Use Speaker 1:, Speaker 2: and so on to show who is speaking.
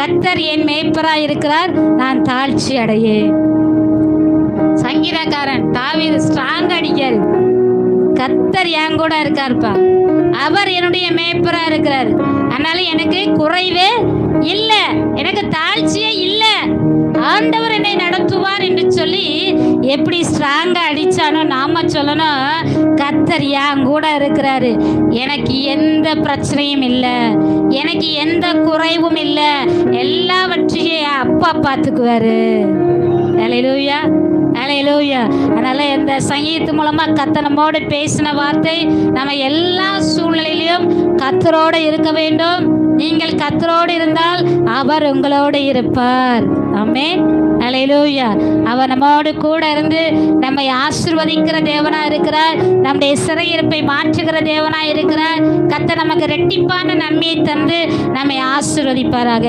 Speaker 1: கத்தர் என் மேய்ப்பராய் இருக்கிறார் நான் தாழ்ச்சி அடையேன். சங்கீதக்காரன் தாவீது ஸ்ட்ராங் அடிக்கல் கத்தர் என் கூட இருக்காருப்பா. அவர் என்னுடைய மேய்ப்பராக இருக்கிறார் அதனால எனக்கு குறைவே இல்லை. எனக்கு தாழ்ச்சியே இல்லை. ஆண்டவர் என்னை நடத்துவார் என்று சொல்லி எப்படி ஸ்ட்ராங்காக அடித்தானோ நாம் சொல்லணும். கத்தர் என் கூட இருக்கிறாரு. எனக்கு எந்த பிரச்சனையும் இல்லை. எனக்கு எந்த குறைவும் இல்லை. எல்லாவற்றையும் அப்பா பார்த்துக்குவாரு. அலையிலூயா அலையிலூயா அதனால் இந்த சங்கீதத்து மூலமாக கத்தனமோடு பேசின வார்த்தை நம்ம எல்லா சூழ்நிலையிலும் கத்தரோடு இருக்க வேண்டும். நீங்கள் கத்தரோடு இருந்தால் அவர் உங்களோடு இருப்பார். ஆமே அலையிலூயா அவர் நம்மோடு கூட இருந்து நம்மை ஆசிர்வதிக்கிற தேவனா இருக்கிறார். நம்முடைய சிறையிருப்பை மாற்றுகிற தேவனா இருக்கிறார். கத்த நமக்கு ரெட்டிப்பான நன்மையை தந்து நம்மை ஆசிர்வதிப்பாராக.